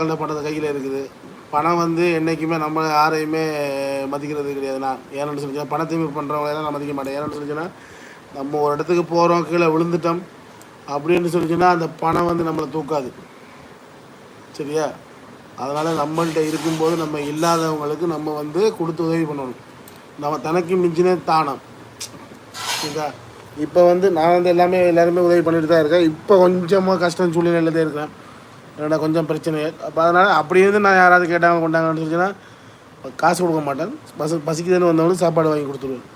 நல்ல பணத்தை கையில் இருக்குது. பணம் வந்து என்றைக்குமே நம்ம யாரையுமே மதிக்கிறது கிடையாது. நான் ஏன்னு சொல்லிச்சுன்னா பணத்தையும் பண்ணுறவங்களெல்லாம் நான் மதிக்க மாட்டேன். ஏன்னு சொல்லிச்சுன்னா நம்ம ஒரு இடத்துக்கு போகிறோம் கீழே விழுந்துட்டோம் அப்படின்னு சொல்லிச்சுன்னா அந்த பணம் வந்து நம்மளை தூக்காது. சரியா? அதனால் நம்மள்கிட்ட இருக்கும்போது நம்ம இல்லாதவங்களுக்கு நம்ம வந்து கொடுத்து உதவி பண்ணணும். நம்ம தனக்கு மிஞ்சின தானம். சரிங்களா இப்போ வந்து நான் வந்து எல்லாமே எல்லாருமே உதவி பண்ணிட்டு தான் இருக்கேன். இப்போ கொஞ்சமாக கஷ்டம் சூழ்நிலையில் தான் இருக்கிறேன். என்னடா கொஞ்சம் பிரச்சனை அப்போ அதனால் அப்படி இருந்து நான் யாராவது கேட்டாங்க கொண்டாங்கன்னு சொல்லிச்சுன்னா காசு கொடுக்க மாட்டேன். பச பசிக்குதுன்னு வந்தவங்களும் சாப்பாடு வாங்கி கொடுத்துருவேன்.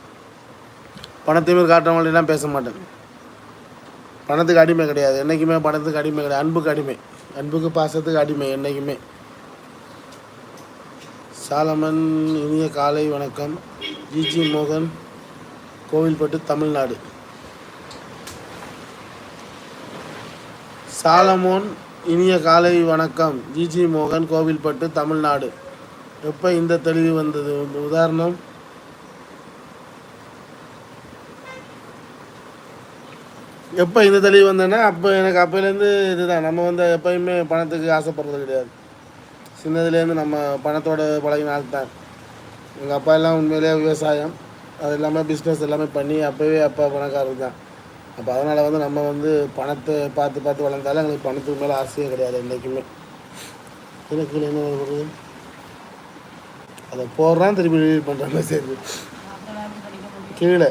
பணத்தையுமே காட்டுறவங்களெல்லாம் பேச மாட்டேன். பணத்துக்கு அடிமை கிடையாது. என்றைக்குமே பணத்துக்கு அடிமை கிடையாது. அன்புக்கு அடிமை. அன்புக்கு பாசத்துக்கு அடிமை என்றைக்குமே சாலமன் இனிய காலை வணக்கம். ஜிஜி மோகன் கோவில்பட்டு தமிழ்நாடு. சாலமோன் இனிய காலை வணக்கம். ஜிஜி மோகன் கோவில்பட்டு தமிழ்நாடு. எப்போ இந்த தெளிவு வந்தது? உதாரணம்? எப்போ இந்த தெளிவு வந்தேன்னா அப்போ எனக்கு அப்போலேருந்து இதுதான். நம்ம வந்து எப்பயுமே பணத்துக்கு ஆசைப்படுறது கிடையாது. சின்னதுலேருந்து நம்ம பணத்தோட பழகின ஆள் தான். எங்கள் அப்பா எல்லாம் உண்மையிலேயே விவசாயம். அது இல்லாமல் பிஸ்னஸ் எல்லாமே பண்ணி அப்போவே அப்பா பணக்காரர் தான். அப்போ அதனால் வந்து நம்ம வந்து பணத்தை பார்த்து பார்த்து வளர்ந்தாலும் எங்களுக்கு பணத்துக்கு மேலே ஆசையே கிடையாது என்றைக்குமே. எனக்கு என்ன வருது அதை போடுறான் திருப்பி டெலிவரி பண்ணுற மெசேஜ் கீழே.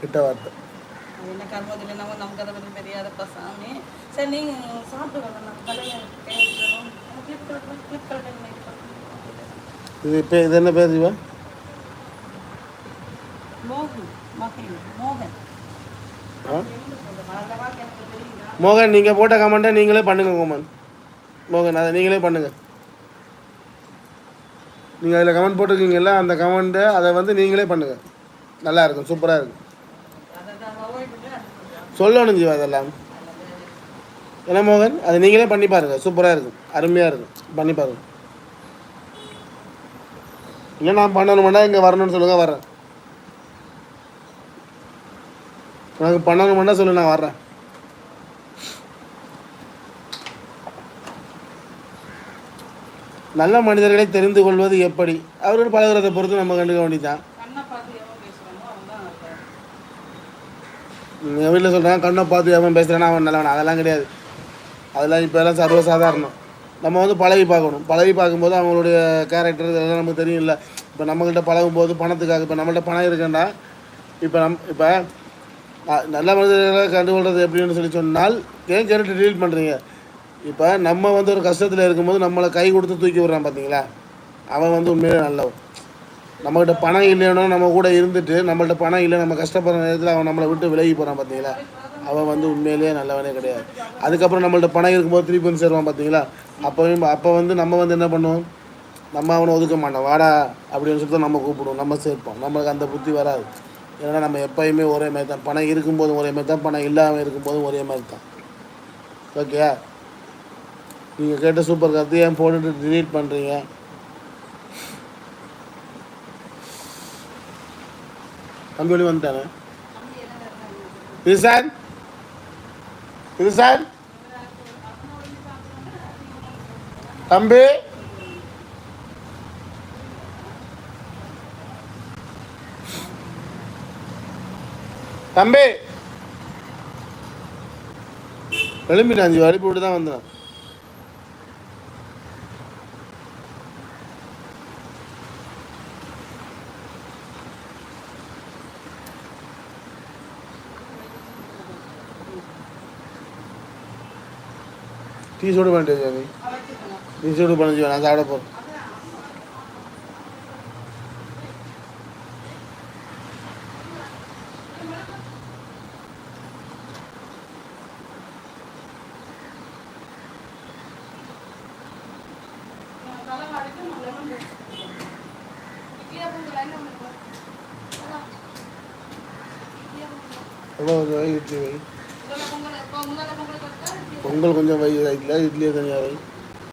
கிட்ட வார்த்தை. என்ன கர்மத்தில் நம்ம நமக்கு அதை பற்றி தெரியாதப்பா சாமி சரி நீங்கள் சாப்பிட்டு வாங்க. நான் கிளிப் கிளிப் இது இப்போ இது என்ன பேர் இவன்? மோகன் நீங்கள் போட்ட கமெண்ட்டை நீங்களே பண்ணுங்க கோமன் மோகன் அதை நீங்களே பண்ணுங்க. நீங்கள் அதில் கமெண்ட் போட்டிருக்கீங்கல்ல அந்த கமெண்ட்டை அதை வந்து நீங்களே பண்ணுங்க. நல்லா இருக்கும் சூப்பராக இருக்கும் அதை தான் அவாய்ட் பண்ணி சொல்லணும் ஜீவா அதெல்லாம். என்ன மோகன்? அதை நீங்களே பண்ணி பாருங்க. சூப்பராக இருக்கும். அருமையாக இருக்கும். பண்ணி பாருங்க. இல்லை நான் பண்ணணுமெண்டா இங்கே வரணும்னு சொல்லுங்க வரேன் எனக்கு பண்ணணுமெண்டா சொல்லு நான் வர்றேன். நல்ல மனிதர்களை தெரிந்து கொள்வது எப்படி? அவர்கள் பழகுறதை பொறுத்து நம்ம கண்டுக்க வேண்டியதான் கண்ணை பார்த்து எவன் பேசுகிறானோ அவன் தான் இருப்பார் எங்கள் வீட்டில் சொல்கிறாங்க கண்ணை பார்த்து எவன் பேசுகிறானா அவன் நல்லவன். அதெல்லாம் கிடையாது. அதெல்லாம் இப்போ எல்லாம் சர்வசாதாரணம். நம்ம வந்து பழகி பார்க்கணும். பழகி பார்க்கும்போது அவங்களுடைய கேரக்டர் இதெல்லாம் நமக்கு தெரியும் இல்லை இப்போ நம்மக்கிட்ட பழகும்போது பணத்துக்காக இப்போ நம்மள்ட்ட பணம் இருக்குன்னா இப்போ நம் இப்போ நல்ல மனிதர்களை கண்டுகொள்வது எப்படின்னு சொல்லி சொன்னால் ஏன் கேரக்டர் டீல் பண்ணுறீங்க இப்போ நம்ம வந்து ஒரு கஷ்டத்தில் இருக்கும்போது நம்மளை கை கொடுத்து தூக்கி விட்றான் பார்த்தீங்களா அவன் வந்து உண்மையிலே நல்லவன். நம்மகிட்ட பணம் இல்லைனோ நம்ம கூட இருந்துட்டு நம்மள்ட்ட பணம் இல்லை நம்ம கஷ்டப்படுற நேரத்தில் அவன் நம்மளை விட்டு விலகி போகிறான் பார்த்தீங்களா அவன் வந்து உண்மையிலேயே நல்லவனே கிடையாது. அதுக்கப்புறம் நம்மள்ட்ட பணம் இருக்கும்போது திருப்பி வந்து சேருவான் பார்த்தீங்களா அப்போயும் அப்போ வந்து நம்ம வந்து என்ன பண்ணுவோம்? நம்ம அவனை ஒதுக்க மாட்டோம். வாடா அப்படின்னு சொல்லிட்டு நம்ம கூப்பிடுவோம். நம்ம சேர்ப்போம். நம்மளுக்கு அந்த புத்தி வராது. ஏன்னா நம்ம எப்பயுமே ஒரே மாதிரி தான். பணம் இருக்கும்போதும் ஒரே மாதிரி தான். பணம் இல்லாமல் இருக்கும்போதும் ஒரே மாதிரி தான். ஓகே நீங்கள் கேட்ட சூப்பர் கருத்து ஏன் போட்டுட்டு டிலீட் பண்ணுறீங்க தம்பி வெளியே வந்துட்டானே இது சார் இது சார் தம்பி தம்பி எழும்பிட்டான் அஞ்சு வரி போட்டு தான் வந்தான் டீ சூடு பண்ணிட்டு சாமி டீ சூடு பண்ணி நான் சாப்பிட போகிறேன் எவ்வளோ கொஞ்சம் வை இட்லி வை பொங்கல் கொஞ்சம் வை இல்லை இட்லி தனியாக வை.